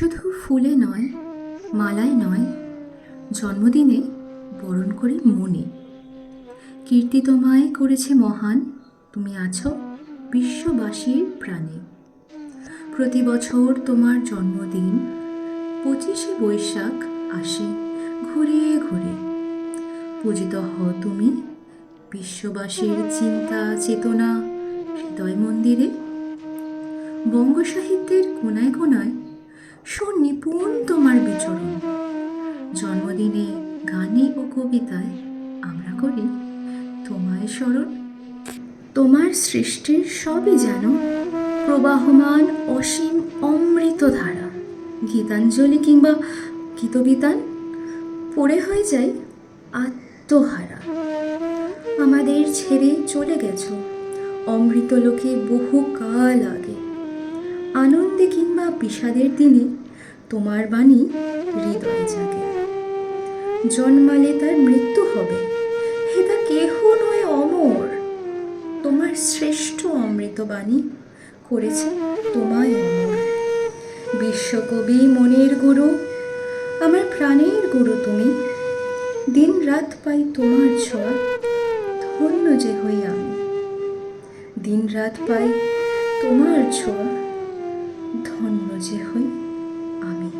শুধু ফুলে নয়, মালায় নয়, জন্মদিনে বরণ করে মনে। কীর্তি তোমায় করেছে মহান, তুমি আছো বিশ্ববাসীর প্রাণে। প্রতি বছর তোমার জন্মদিন, পঁচিশে বৈশাখ আসে ঘুরে ঘুরে। পূজিত হও তুমি বিশ্ববাসীর চিন্তা, চেতনা, হৃদয় মন্দিরে। বঙ্গ সাহিত্যের কোনায় কোনায় সুনিপুণ তোমার বিচরণ। জন্মদিনে গানে ও কবিতায় আমরা করি, তোমায় স্মরণ। তোমার সৃষ্টির সবই যেন প্রবাহমান অসীম অমৃত ধারা গীতাঞ্জলি কিংবা গীতবিতান পড়ে হয়ে যায় আত্মহারা। আমাদের ছেড়ে চলে গেছো, অমৃত লোকে বহু কাল আগে। কিংবা বিষাদের দিনে তোমার বাণী হৃদয়ে জাগে। জন্মালে তার মৃত্যু হবে। হে তা কেহ নয় অমর। তোমার শ্রেষ্ঠ অমৃত বাণী করেছে তোমায় অমর। বিশ্বকবি মনের গুরু, আমার প্রাণের গুরু তুমি। দিন রাত পাই তোমার ছোঁয়া, ধন্য যে হই আমি। দিন রাত পাই তোমার ছোঁয়া যে হই আমি।